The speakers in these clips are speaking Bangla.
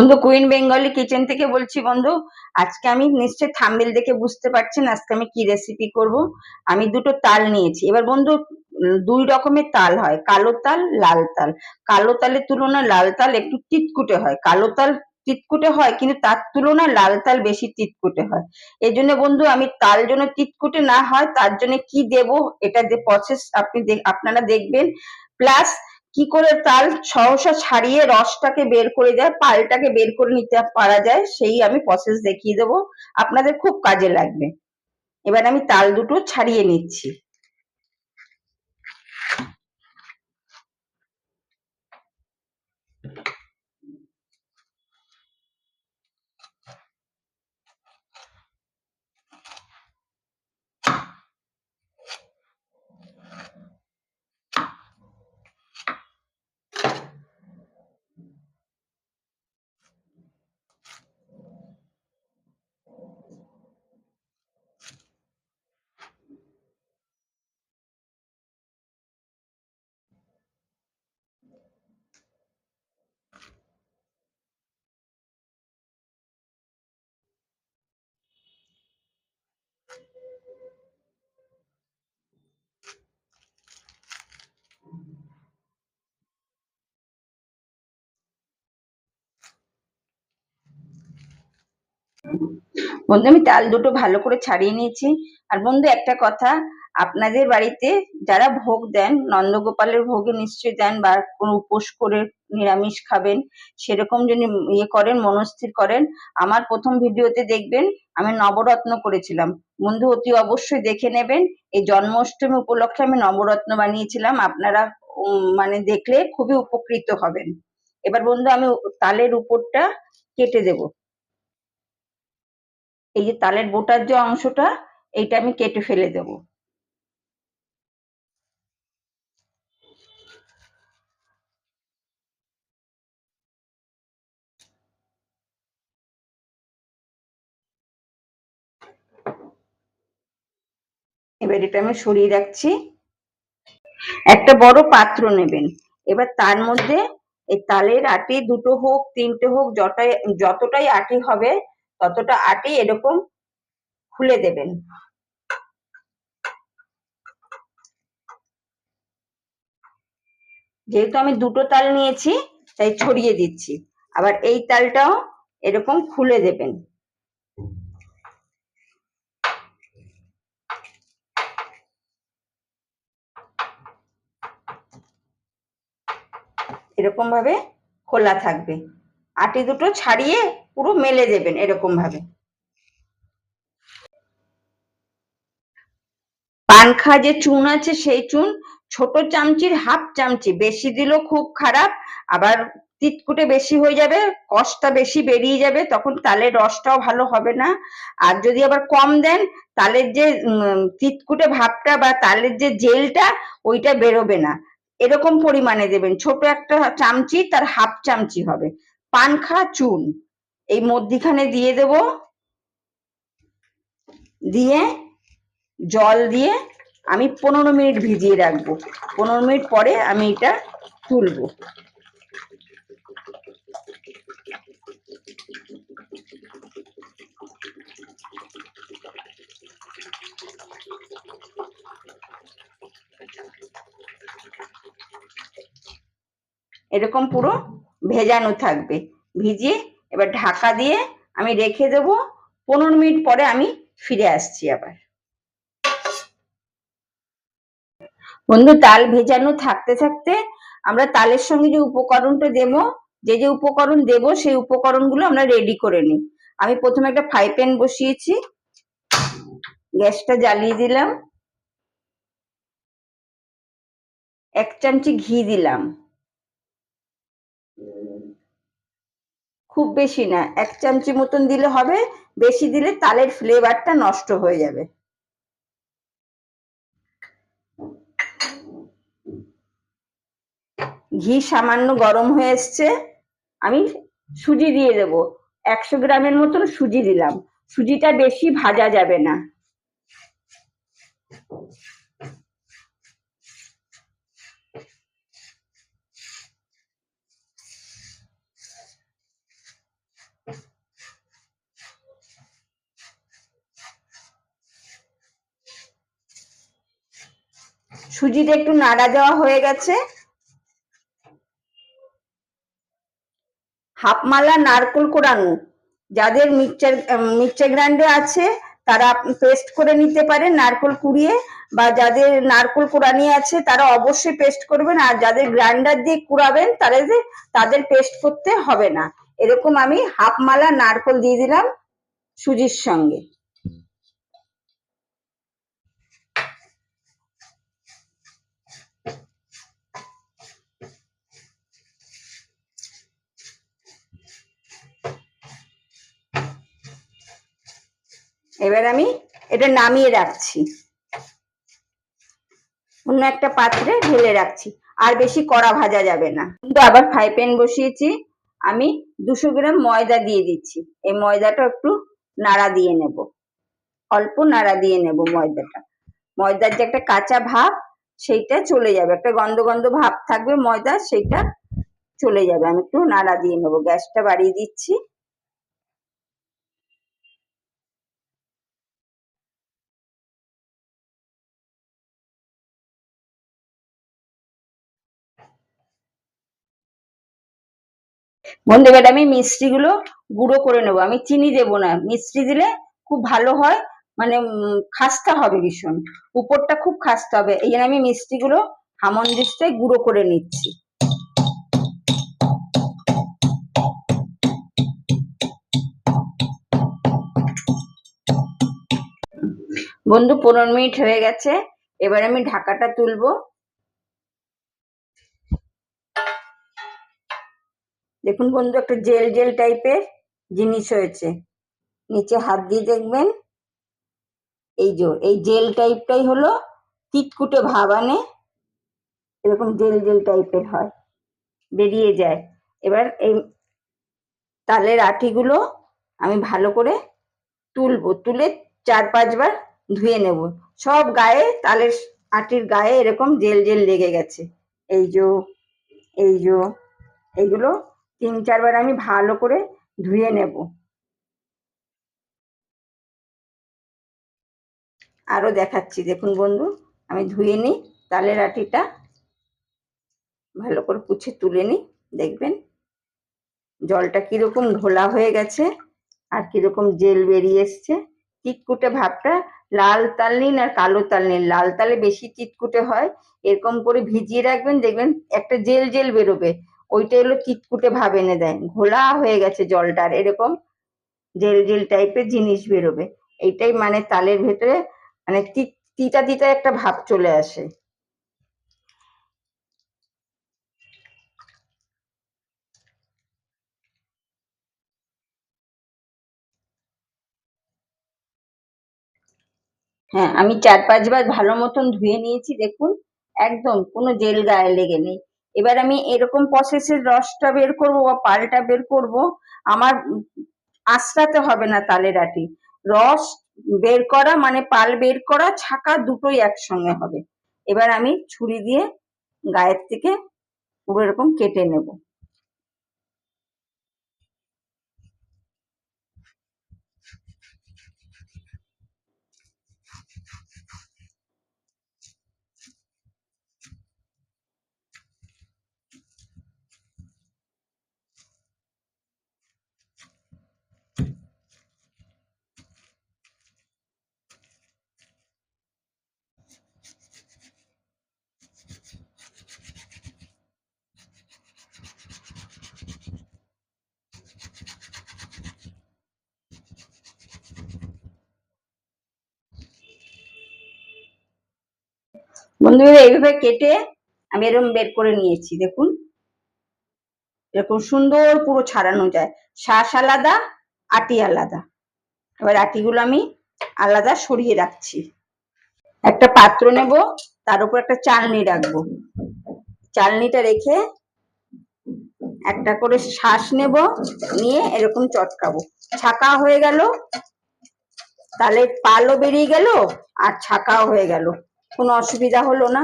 বন্ধু কুইন বেঙ্গলি কিচেন থেকে বলছি বন্ধু, আজকে আমি নিশ্চয়ই থাম্বেল দেখে বুঝতে পারছেন আজকে আমি কি রেসিপি করব। আমি দুটো তাল নিয়েছি। এবার বন্ধু দুই রকমের তাল হয়, কালো তাল, লাল তাল। কালো তালের তুলনায় লাল তাল একটু তিতকুটে হয়। কালো তাল তিতকুটে হয়, কিন্তু তার তুলনায় লাল তাল বেশি তিতকুটে হয়। এই জন্য বন্ধু, আমি তাল জন্য তিতকুটে না হয়, তার জন্য কি দেব, এটা যে প্রসেস আপনি আপনারা দেখবেন। প্লাস কি করে তাল সহসা ছাড়িয়ে রসটাকে বের করে যায় পালটাকে বের করে নিতে পারা যায়, সেই আমি প্রসেস দেখিয়ে দেবো। আপনাদের খুব কাজে লাগবে। এবার আমি তাল দুটো ছাড়িয়ে নিচ্ছি। বন্ধু, আমি তাল দুটো ভালো করে ছাড়িয়ে নিয়েছি। আর বন্ধু, একটা কথা, আপনাদের বাড়িতে যারা ভোগ দেন, নন্দগোপালের ভোগে নিশ্চয়ই দেন বা কোনো উপোস করে নিরামিষ খাবেন, সেরকম যদি ইয়ে করেন, মনস্থির করেন, আমার প্রথম ভিডিওতে দেখবেন আমি নবরত্ন করেছিলাম। বন্ধু, অতি অবশ্যই দেখে নেবেন। এই জন্মাষ্টমী উপলক্ষে আমি নবরত্ন বানিয়েছিলাম। আপনারা মানে দেখলে খুবই উপকৃত হবেন। এবার বন্ধু, আমি তালের উপরটা কেটে দেবো। এই যে তালের বোটার যে অংশটা, এইটা আমি কেটে ফেলে দেব। এবার এটা আমি সরিয়ে রাখছি। একটা বড় পাত্র নেবেন। এবার তার মধ্যে এই তালের আটি দুটো হোক, তিনটে হোক, যটাই যতটাই আটি হবে ততটা আটি এরকম খুলে দেবেন। যেহেতু আমি দুটো তাল নিয়েছি, তাই ছড়িয়ে দিচ্ছি। আবার এই তালটাও এরকম খুলে দেবেন। এরকম ভাবে খোলা থাকবে। আটি দুটো ছাড়িয়ে পুরো মেলে দেবেন এরকম ভাবে। পানখা যে চুন আছে সেই চুন, ছোট চামচির হাফ চামচি, বেশি দিলেও খুব খারাপ, আবার তিতকুটে বেশি হয়ে যাবে কষটা বেশি বেরিয়ে যাবে, তখন তালের রসটাও ভালো হবে না। আর যদি আবার কম দেন, তালের যে তিতকুটে ভাবটা বা তালের যে জেলটা, ওইটা বেরোবে না। এরকম পরিমাণে দেবেন। ছোট একটা চামচি, তার হাফ চামচি হবে। পানখা চুন। এই মধ্যিখানে দিয়ে দেব। দিয়ে জল দিয়ে আমি পনেরো মিনিট ভিজিয়ে রাখব। পনেরো মিনিট পরে আমি এটা তুলবো। এরকম পুরো ভেজানো থাকবে। ভিজিয়ে এবার ঢাকা দিয়ে আমি রেখে দেব, পনেরো মিনিট পরে আমি ফিরে আসছি আবার। বন্ধু, তাল ভেজানো থাকতে থাকতে আমরা তালের সঙ্গে যে উপকরণটা দেব, যে যে উপকরণ দেব, সেই উপকরণগুলো আমরা রেডি করে নিই। আমি প্রথমে একটা ফ্রাই প্যান বসিয়েছি, গ্যাসটা জ্বালিয়ে দিলাম, এক চামচি ঘি দিলাম। খুব বেশি না। এক চামচি মতন দিলে হবে, বেশি দিলে তালের ফ্লেভারটা নষ্ট হয়ে যাবে। ঘি সামান্য গরম হয়ে এসছে। আমি সুজি দিয়ে দেব। একশো গ্রামের মতন সুজি দিলাম। সুজিটা বেশি ভাজা যাবে না। সুজিটা একটু নাড়া দেওয়া হয়ে গেছে। হাফ মালা নারকোল কোড়ানো যাদের মিক্সচার মিক্সচার গ্রাইন্ডার আছে, তারা পেস্ট করে নিতে পারেন নারকোল কুড়িয়ে, বা যাদের নারকোল কোড়ানি আছে, তারা অবশ্যই পেস্ট করবেন, আর যাদের গ্রাইন্ডার দিয়ে কুড়াবেন তাদের তাদের পেস্ট করতে হবে না। এরকম আমি হাফ মালা নারকোল দিয়ে দিলাম সুজির সঙ্গে। এবার আমি এটা নামিয়ে রাখছি। অন্য একটা পাত্রে ঢেলে রাখছি। আর বেশি কড়া ভাজা যাবে না। কিন্তু আবার ফ্রাই প্যান বসিয়েছি। আমি দুশো গ্রাম ময়দা দিয়ে দিচ্ছি। এই ময়দাটা একটু নাড়া দিয়ে নেব। অল্প নাড়া দিয়ে নেব ময়দাটা। ময়দার যে একটা কাঁচা ভাব, সেইটা চলে যাবে। একটা গন্ধ গন্ধ ভাব থাকবে ময়দা সেইটা চলে যাবে। আমি একটু নাড়া দিয়ে নেব। গ্যাসটা বাড়িয়ে দিচ্ছি। বন্ধু এবার আমি মিষ্টিগুলো গুঁড়ো করে নেব। আমি চিনি দেবো না। মিষ্টি দিলে খুব ভালো হয় মানে খাস্তা হবে ভীষণ। উপরটা খুব খাস্তা হবে। এই জন্য আমি মিষ্টিগুলো হামন গুঁড়ো করে নিচ্ছি। বন্ধু, পনেরো মিনিট হয়ে গেছে। এবার আমি ঢাকাটা তুলবো। দেখুন বন্ধু, একটা জেল জেল টাইপের জিনিস হয়েছে। নিচে হাত দিয়ে দেখবেন, এই যে, এই জেল টাইপটাই হলো তিতকুটে ভাব আনে, এরকম জেল জেল টাইপের হয়, বেরিয়ে যায়। এবার এই তালের আটিগুলো আমি ভালো করে তুলবো, তুলে চার পাঁচবার ধুয়ে নেব। সব গায়ে, তালের আটির গায়ে এরকম জেল জেল লেগে গেছে। এই যে এই যে, এইগুলো তিন চারবার আমি ভালো করে ধুয়ে নেব। আরও দেখাচ্ছি, দেখুন বন্ধু, আমি ধুয়ে নিই, তালের আটিটা ভালো করে পুছে তুলে নিই, দেখবেন জলটা কীরকম ঘোলা হয়ে গেছে আর কীরকম জেল বেরিয়ে এসছে। চিটকুটে ভাবটা লাল তাল নিন আর কালো তাল নিন, লাল তালে বেশি চিটকুটে হয়, এরকম করে ভিজিয়ে রাখবেন, দেখবেন একটা জেল জেল বেরোবে। ওইটা হলো চিটকুটে ভাব এনে দেয়। ঘোলা হয়ে গেছে জলটার এরকম জেল জেল টাইপের জিনিস বেরোবে। এইটাই মানে তালের ভেতরে মানে তিতা তিতা একটা ভাব চলে আসে। হ্যাঁ আমি চার পাঁচবার ভালো মতন ধুয়ে নিয়েছি, দেখুন। একদম কোনো জেল গায়ে লেগে নেই। এবার আমি এরকম প্রসেসের রসটা বের করব বা পালটা বের করব, আমার আশ্রাতে হবে না তালের আটি। রস বের করা মানে পাল বের করা, ছাকা দুটোই একসঙ্গে হবে। এবার আমি ছুরি দিয়ে গায়ের থেকে পুরো এরকম কেটে নেব। বন্ধুরা, এইভাবে কেটে আমি এরকম বের করে নিয়েছি, দেখুন। এরকম সুন্দর পুরো ছাড়ানো যায়। শ্বাস আলাদা, আটি আলাদা। এবার আটিগুলো আমি আলাদা সরিয়ে রাখছি। একটা পাত্র নেব, তার উপর একটা চালনি রাখব। চালনিটা রেখে একটা করে শ্বাস নেব, নিয়ে এরকম চটকাবো। ছাকা হয়ে গেল, তাহলে পালও বেরিয়ে গেল, আর ছাকাও হয়ে গেল। কোনো অসুবিধা হলো না।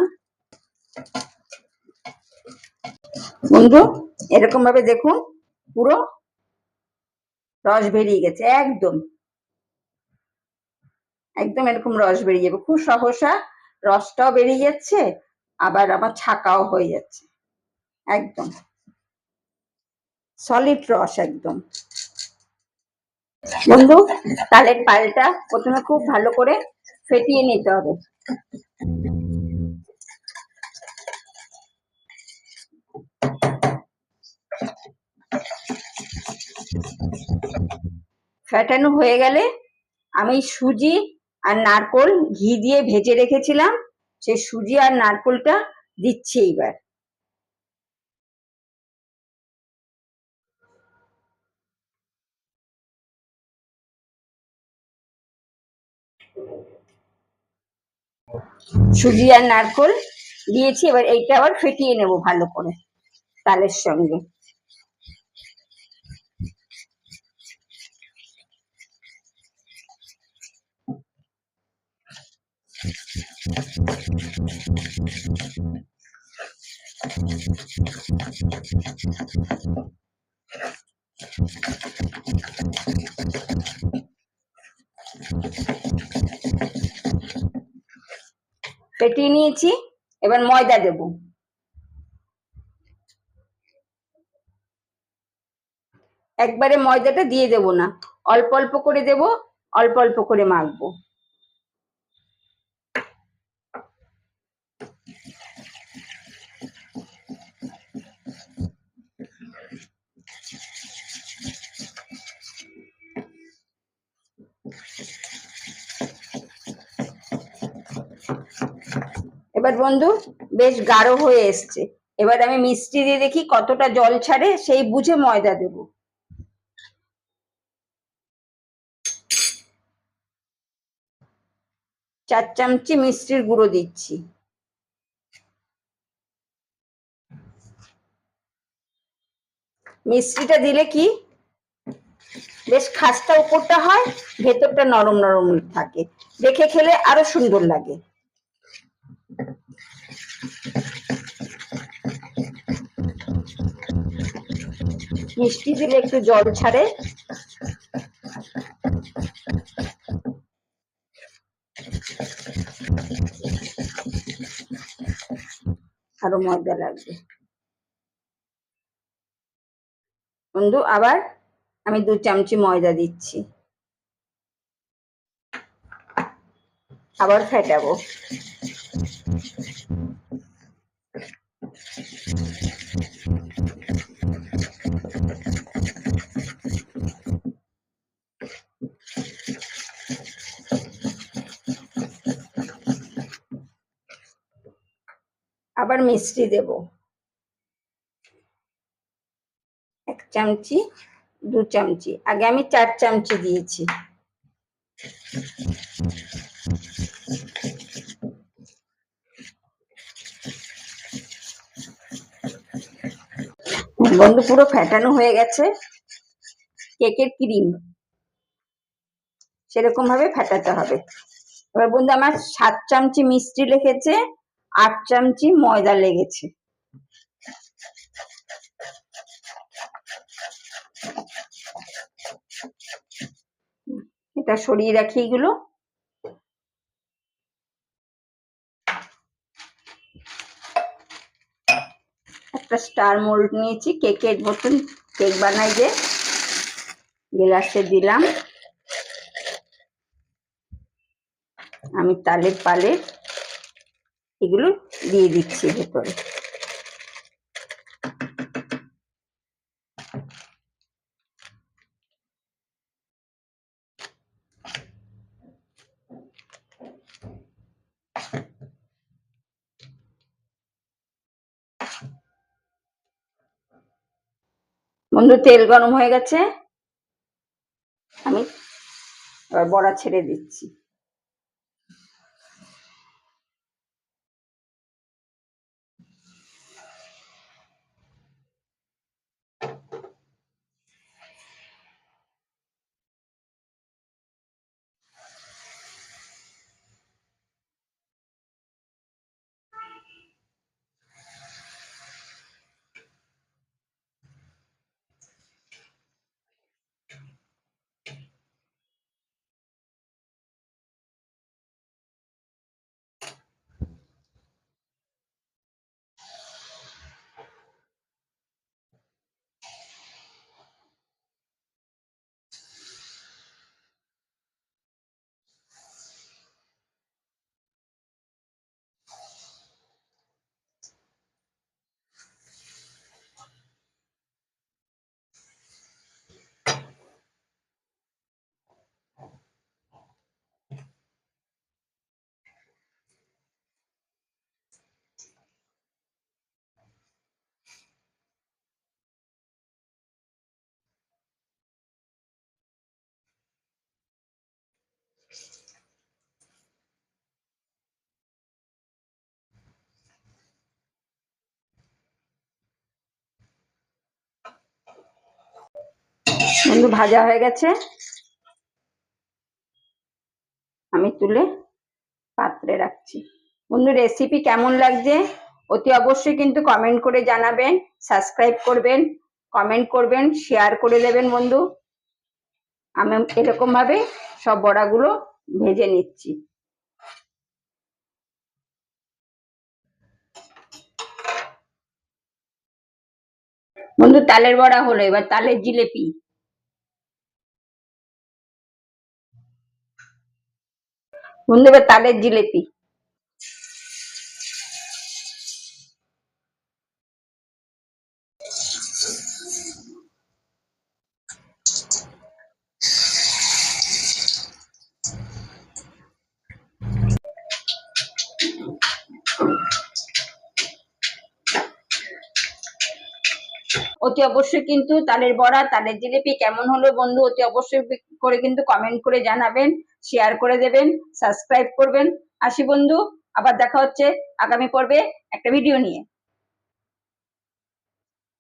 বন্ধু এরকম ভাবে দেখুন, পুরো রস বেরিয়ে গেছে, একদম। একদম এরকম রস বেরিয়ে যাবে। খুব সহসা রসটাও বেরিয়ে যাচ্ছে, আবার আমার ছাকাও হয়ে যাচ্ছে। একদম। সলিড রস একদম। বন্ধু তালের পালটা প্রথমে খুব ভালো করে ফেটিয়ে নিতে হবে। ফেটানো হয়ে গেলে আমি সুজি আর নারকোল ঘি দিয়ে ভেজে রেখেছিলাম। সেই সুজি আর নারকোলটা দিচ্ছি এইবার। সুজি আর নারকোল দিয়েছি এবার এইটা আবার ফেটিয়ে নেব ভালো করে তালের সঙ্গে। ফেটিয়ে নিয়েছি, এবার ময়দা দেব। একবারে ময়দাটা দিয়ে দেব না, অল্প অল্প করে দেব, অল্প অল্প করে মাখবো। এবার বন্ধু, বেশ গাঢ় হয়ে এসছে। এবার আমি মিষ্টি দিয়ে দেখি কতটা জল ছাড়ে, সেই বুঝে ময়দা দেব। চার চামচি মিষ্টির গুঁড়ো দিচ্ছি। মিষ্টিটা দিলে কি, বেশ খাস্তা উপরটা হয়, ভেতরটা নরম নরম থাকে। দেখে খেলে আরও সুন্দর লাগে। মিষ্টি দিলে একটু জল ছাড়ে। আরও ময়দা লাগবে। বন্ধু, আবার আমি দু চামচি ময়দা দিচ্ছি। আবার ফেটাবো। আবার মিষ্টি দেব। এক চামচি, দু চামচি। আগে আমি চার চামচি দিয়েছি। বন্ধু, পুরো ফ্যাটানো হয়ে গেছে। কেকের ক্রিম। সেরকম ভাবে ফেটাতে হবে। এবার বন্ধু, আমার সাত চামচি মিষ্টি লেগেছে আট চামচি ময়দা লেগেছে। এটা সরিয়ে রাখি এগুলো। একটা স্টার মোল্ড নিয়েছি, কেকের মতন কেক বানাই যে। গ্লাসে দিলাম। আমি তালের পালে এগুলো দিয়ে দিচ্ছি ভেতরে। বন্ধু তেল গরম হয়ে গেছে। আমি এবার বড়া ছেড়ে দিচ্ছি। বন্ধু ভাজা হয়ে গেছে। আমি তুলে পাত্রে রাখছি। বন্ধু রেসিপি কেমন লাগছে? অতি অবশ্যই কিন্তু কমেন্ট করে জানাবেন সাবস্ক্রাইব করবেন কমেন্ট করবেন শেয়ার করে দেবেন বন্ধু। আমি এরকম ভাবে সব বড়াগুলো ভেজে নিচ্ছি। বন্ধু, তালের বড়া হলো, এবার তালের জিলেপি। বন্ধু এবার তালের অতি অবশ্যই কিন্তু তালের বড়া, তালের জিলিপি কেমন হলো বন্ধু অতি অবশ্যই করে কিন্তু কমেন্ট করে জানাবেন শেয়ার করে দেবেন সাবস্ক্রাইব করবেন। আসি বন্ধু, আবার দেখা হচ্ছে আগামী পর্বে একটা ভিডিও নিয়ে।